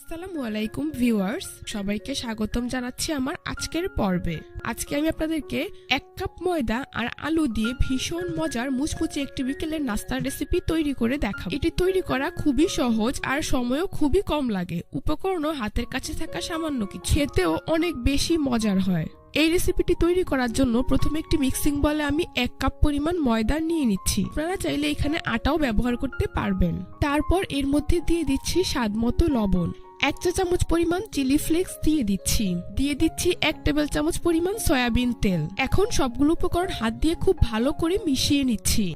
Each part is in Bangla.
আসসালামু আলাইকুম ভিউয়ার্স, সবাইকে স্বাগতম জানাচ্ছি আমার আজকের পর্বে। আজকে আমি আপনাদেরকে এক কাপ ময়দা আর আলু দিয়ে ভীষণ মজার মুচমুচে একটি বিকেলের নাস্তার রেসিপি তৈরি করে দেখাবো। এটি তৈরি করা খুবই সহজ আর সময়ও খুবই কম লাগে। উপকরণও হাতের কাছে থাকা সামান্য কিছু। খেতেও অনেক বেশি মজার হয়। এই রেসিপিটি তৈরি করার জন্য প্রথমে একটি মিক্সিং বলে আমি এক কাপ পরিমাণ ময়দা নিয়ে নিচ্ছি। আপনারা চাইলে এখানে আটাও ব্যবহার করতে পারবেন। তারপর এর মধ্যে দিয়ে দিচ্ছি স্বাদ মতো লবণ। এক চা চামচ পরিমাণ চিলি ফ্লেক্স দিয়ে দিচ্ছি। দিয়ে দিচ্ছি এক টেবিল চামচ পরিমাণ সয়াবিন তেল। এখন সবগুলো উপকরণ হাত দিয়ে খুব ভালো করে মিশিয়ে নিচ্ছি।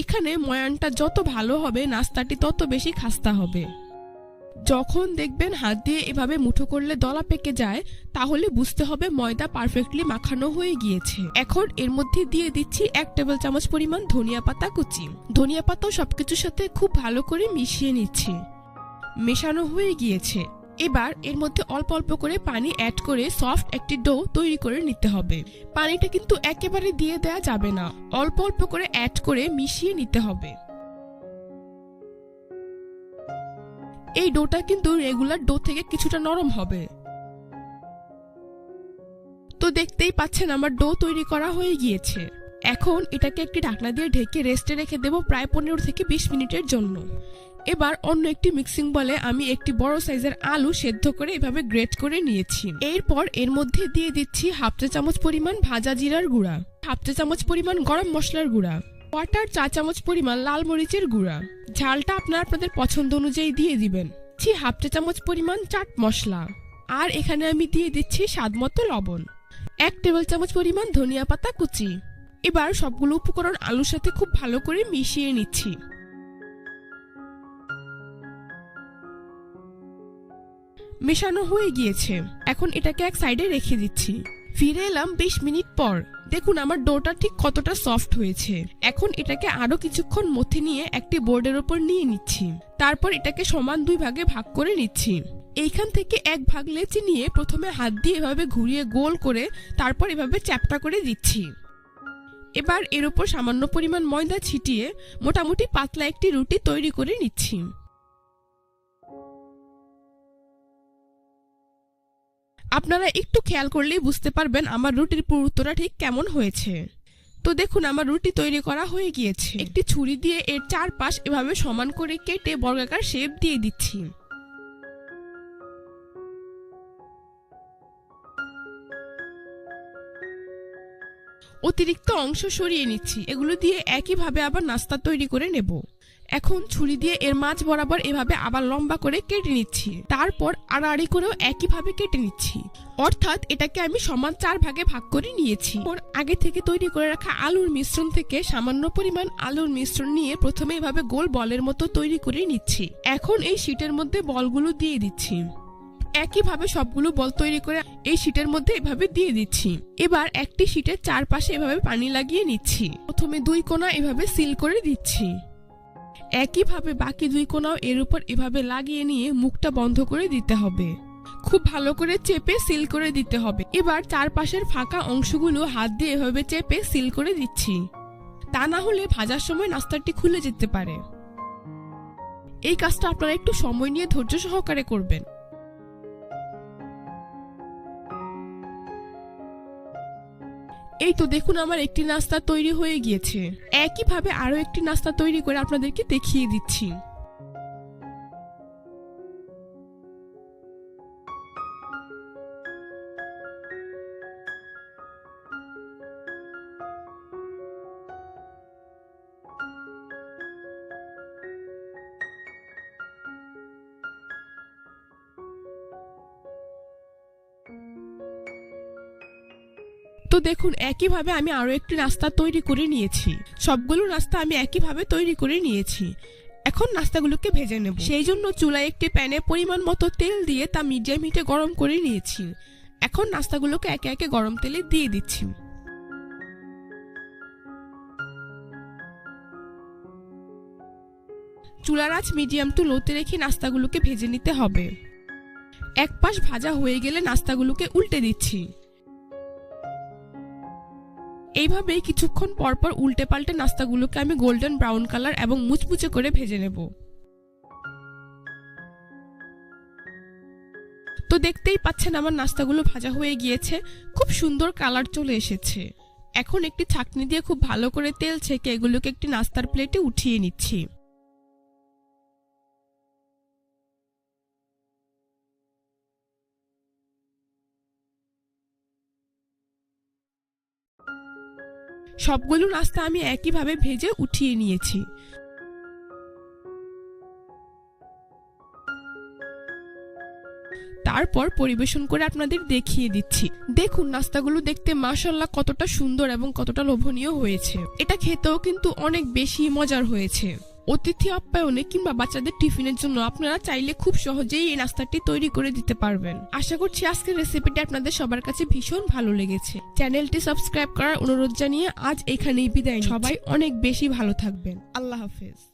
এখানে ময়ানটা যত ভালো হবে, নাস্তাটি তত বেশি খাস্তা হবে। যখন দেখবেন হাত দিয়ে এভাবে মুঠো করলে দলা পেকে যায়, তাহলে বুঝতে হবে ময়দা পারফেক্টলি মাখানো হয়ে গিয়েছে। এখন এর মধ্যে দিয়ে দিচ্ছি এক টেবিল চামচ পরিমাণ ধনিয়া পাতা কুচি। ধনিয়া পাতাও সবকিছুর সাথে খুব ভালো করে মিশিয়ে নিচ্ছি। মেশানো হয়ে গিয়েছে। এবার এর মধ্যে অল্প অল্প করে পানি অ্যাড করে সফট একটি ডো তৈরি করে নিতে হবে। পানিটা কিন্তু একেবারে দিয়ে দেওয়া যাবে না। অল্প অল্প করে অ্যাড করে মিশিয়ে নিতে হবে। এই ডোটা কিন্তু রেগুলার ডো থেকে কিছুটা নরম হবে। তো দেখতেই পাচ্ছেন আমার ডো তৈরি করা হয়ে গিয়েছে। এখন এটাকে একটি ঢাকনা দিয়ে ঢেকে রেস্টে রেখে দেব প্রায় পনেরো থেকে বিশ মিনিটের জন্য। এবার অন্য একটি মিক্সিং বলে আমি একটি বড় সাইজের আলু সেদ্ধ করে এভাবে গ্রেট করে নিয়েছি। এরপর এর মধ্যে দিয়ে দিচ্ছি হাফ চা চামচ পরিমাণ ভাজা জিরার গুঁড়া হাফ চা চামচ পরিমাণ গরম মশলার গুঁড়া কোয়াটার চা চামচ পরিমাণ লাল মরিচের গুঁড়া। ঝালটা আপনার আপনাদের পছন্দ অনুযায়ী দিয়ে দিবেন। ছি হাফ চা চামচ পরিমাণ চাট মশলা। আর এখানে আমি দিয়ে দিচ্ছি স্বাদ মতো লবণ। এক টেবিল চামচ পরিমাণ ধনিয়া পাতা কুচি। এবার সবগুলো উপকরণ আলুর সাথে খুব ভালো করে মিশিয়ে নিচ্ছি। মেশানো হয়ে গিয়েছে। এখন এটাকে এক সাইডে রেখে দিচ্ছি। ফিরে এলাম বিশ মিনিট পর। দেখুন, আমার ডোটা ঠিক কতটা সফট হয়েছে। এখন এটাকে আরও কিছুক্ষণ মথে নিয়ে একটি বোর্ডের ওপর নিয়ে নিচ্ছি। তারপর এটাকে সমান দুই ভাগে ভাগ করে নিচ্ছি। এইখান থেকে এক ভাগ লেচি নিয়ে প্রথমে হাত দিয়ে এভাবে ঘুরিয়ে গোল করে তারপর এভাবে চ্যাপটা করে দিচ্ছি। এবার এর ওপর সামান্য পরিমাণ ময়দা ছিটিয়ে মোটামুটি পাতলা একটি রুটি তৈরি করে নিচ্ছি। আপনারা একটু খেয়াল করলেই বুঝতে পারবেন আমার রুটির পুরুত্বটা ঠিক কেমন হয়েছে। তো দেখুন, আমার রুটি তৈরি করা হয়ে গিয়েছে। একটি ছুরি দিয়ে এর চারপাশ এভাবে সমান করে কেটে বর্গাকার শেপ দিয়ে দিচ্ছি। অতিরিক্ত অংশ সরিয়ে নিচ্ছি। এগুলো দিয়ে একইভাবে আবার নাস্তা তৈরি করে নেব। এখন ছুরি দিয়ে এর মাছ বরাবর এভাবে আবার লম্বা করে কেটে নিচ্ছি। তারপর আড়াআড়ি করেও একইভাবে কেটে নিচ্ছি। অর্থাৎ এটাকে আমি সমান চার ভাগে ভাগ করে নিয়েছি। ওর আগে থেকে তৈরি করে রাখা আলুর মিশ্রণ থেকে সামান্য পরিমাণ আলুর মিশ্রণ নিয়ে প্রথমে এভাবে গোল বলের মতো তৈরি করে নিচ্ছি। এখন এই শীটের মধ্যে বলগুলো দিয়ে দিচ্ছি। একইভাবে সবগুলো বল তৈরি করে এই শীটের মধ্যে এভাবে দিয়ে দিচ্ছি। এবার একটি শীটের চারপাশে এভাবে পানি লাগিয়ে নিচ্ছি। প্রথমে দুই কোণা এভাবে সিল করে দিচ্ছি। একইভাবে বাকি দুই কোনাও এর উপর এভাবে লাগিয়ে নিয়ে মুখটা বন্ধ করে দিতে হবে। খুব ভালো করে চেপে সিল করে দিতে হবে। এবার চারপাশের ফাঁকা অংশগুলো হাত দিয়ে এভাবে চেপে সিল করে দিচ্ছি। তা না হলে ভাজার সময় নাস্তাটি খুলে যেতে পারে। এই কাজটা আপনারা একটু সময় নিয়ে ধৈর্য সহকারে করবেন। এই তো দেখুন আমার একটি নাস্তা তৈরি হয়ে গিয়েছে। একইভাবে আরও একটি নাস্তা তৈরি করে আপনাদেরকে দেখিয়ে দিচ্ছি। তো দেখুন, একইভাবে আমি আরও একটি নাস্তা তৈরি করে নিয়েছি। সবগুলো নাস্তা আমি একইভাবে তৈরি করে নিয়েছি। এখন নাস্তাগুলোকে ভেজে নেব। সেই জন্য চুলায় একটি প্যানে পরিমাণ মতো তেল দিয়ে তা মিডিয়াম হিটে গরম করে নিয়েছি। এখন নাস্তাগুলোকে একে একে গরম তেলে দিয়ে দিচ্ছি। চুলার আঁচ মিডিয়াম টু লোতে রেখে নাস্তাগুলোকে ভেজে নিতে হবে। এক পাশ ভাজা হয়ে গেলে নাস্তাগুলোকে উল্টে দিচ্ছি। এইভাবেই কিছুক্ষণ পরপর উল্টে পাল্টে নাস্তাগুলোকে আমি গোল্ডেন ব্রাউন কালার এবং মুচমুচে করে ভেজে নেব। তো দেখতেই পাচ্ছেন আমার নাস্তাগুলো ভাজা হয়ে গিয়েছে, খুব সুন্দর কালার চলে এসেছে। এখন একটি ছাকনি দিয়ে খুব ভালো করে তেল ছেঁকে এগুলোকে একটি নাস্তার প্লেটে উঠিয়ে নিচ্ছি। সবগুলো নাস্তা আমি একইভাবে ভেজে উঠিয়ে নিয়েছি। তারপর পরিবেশন করে আপনাদের দেখিয়ে দিচ্ছি। দেখুন, নাস্তাগুলো দেখতে মাসাল্লাহ কতটা সুন্দর এবং কতটা লোভনীয় হয়েছে। এটা খেতেও কিন্তু অনেক বেশি মজার হয়েছে। অতিথি আপ্যায়নে কিংবা বাচ্চাদের টিফিনের জন্য আপনারা চাইলে খুব সহজেই এই নাস্তাটি তৈরি করে দিতে পারবেন। আশা করছি আজকের রেসিপিটি আপনাদের সবার কাছে ভীষণ ভালো লেগেছে। চ্যানেলটি সাবস্ক্রাইব করার অনুরোধ জানিয়ে আজ এখানেই বিদায় সবাই অনেক বেশি ভালো থাকবেন। আল্লাহ হাফেজ।